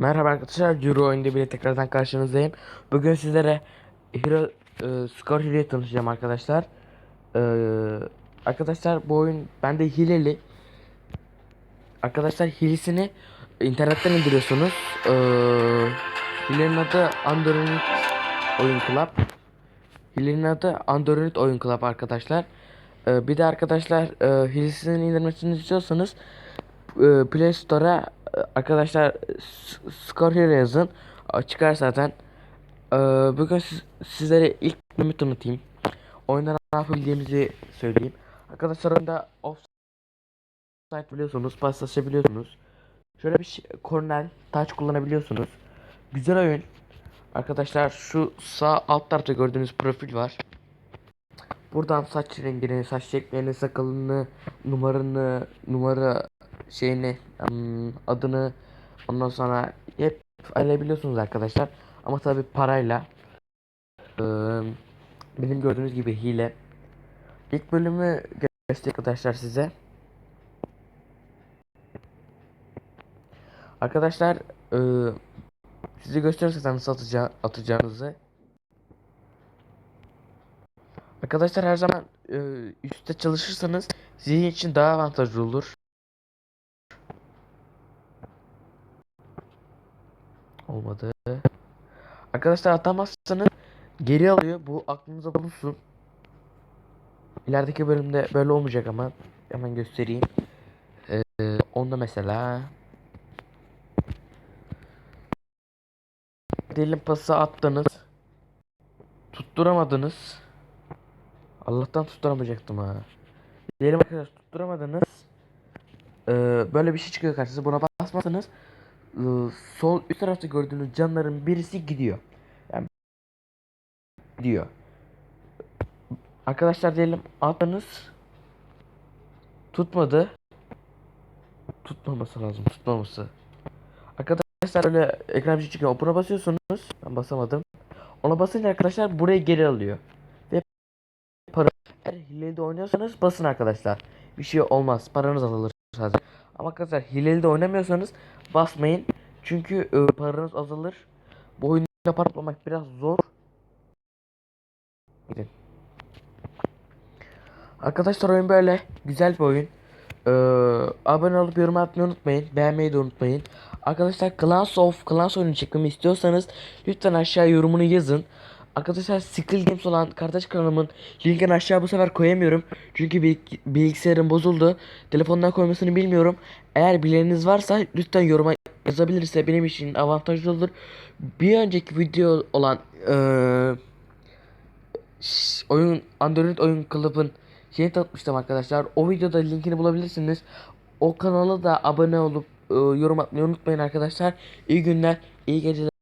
Merhaba arkadaşlar, Euro oyunda bile tekrardan karşınızdayım. Bugün sizlere Hero e, Score Hero'yu tanışacağım arkadaşlar. E, arkadaşlar bu oyun bende hileli. Arkadaşlar hilisini internetten indiriyorsunuz. E, hilenin adı Android Oyun Club. Hilenin adı Android Oyun Club arkadaşlar. E, bir de arkadaşlar e, hilisini indirmesini istiyorsanız e, Play Store'a arkadaşlar S- Score Hero yazın. Çıkar zaten. E, bugün siz- sizlere ilk bölümü tanıtayım. Oyunda ne yapabildiğimizi söyleyeyim. Arkadaşlar oyunda offside biliyorsunuz, paslaşabiliyorsunuz. Şöyle bir şey, korner, touch kullanabiliyorsunuz. Güzel oyun. Arkadaşlar şu sağ alt tarafta gördüğünüz profil var. Buradan saç rengini, saç şeklini, sakalını, numaranı, numara şeyini, adını ondan sonra hep alabiliyorsunuz arkadaşlar. Ama tabi parayla. Iı, benim gördüğünüz gibi hile. İlk bölümü göstereyim arkadaşlar size. Arkadaşlar ıı, size gösterirsem nasıl atacağı, atacağınızı. Arkadaşlar her zaman e, üstte çalışırsanız sizin için daha avantajlı olur. Olmadı. Arkadaşlar atamazsanız geri alıyor. Bu aklınıza bulunsun. İlerideki bölümde böyle olmayacak ama hemen göstereyim. Ee, onda mesela diyelim pası attınız. Tutturamadınız. Allah'tan tutturamayacaktım ha. Diyelim arkadaşlar tutturamadınız. Ee, böyle bir şey çıkıyor karşınıza. Buna basmazsanız sol üst tarafta gördüğünüz canların birisi gidiyor. Yani gidiyor. Arkadaşlar diyelim attınız. Tutmadı. Tutmaması lazım. Tutmaması. Arkadaşlar öyle ekran bir şey çıkıyor. Buna basıyorsunuz. Ben basamadım. Ona basınca arkadaşlar burayı geri alıyor. Ve para eğer hileli oynuyorsanız basın arkadaşlar. Bir şey olmaz. Paranız azalır sadece. Ama arkadaşlar hileli de oynamıyorsanız basmayın. Çünkü e, paranız azalır. Bu oyunda para toplamak biraz zor. Gidin. Arkadaşlar oyun böyle. Güzel bir oyun. Ee, abone olup yorum atmayı unutmayın. Beğenmeyi de unutmayın. Arkadaşlar Clans of Clans oyunu çekmemi istiyorsanız lütfen aşağı yorumunu yazın. Arkadaşlar Skill Games olan kardeş kanalımın linkini aşağı bu sefer koyamıyorum. Çünkü bilg- bilgisayarım bozuldu. Telefondan koymasını bilmiyorum. Eğer bileniniz varsa lütfen yoruma yazabilirse benim için avantajlı olur. Bir önceki video olan eee, ş- oyun Android oyun club'ın şeyini tanıtmıştım arkadaşlar. O videoda linkini bulabilirsiniz. O kanala da abone olup e, yorum atmayı unutmayın arkadaşlar. İyi günler, iyi geceler.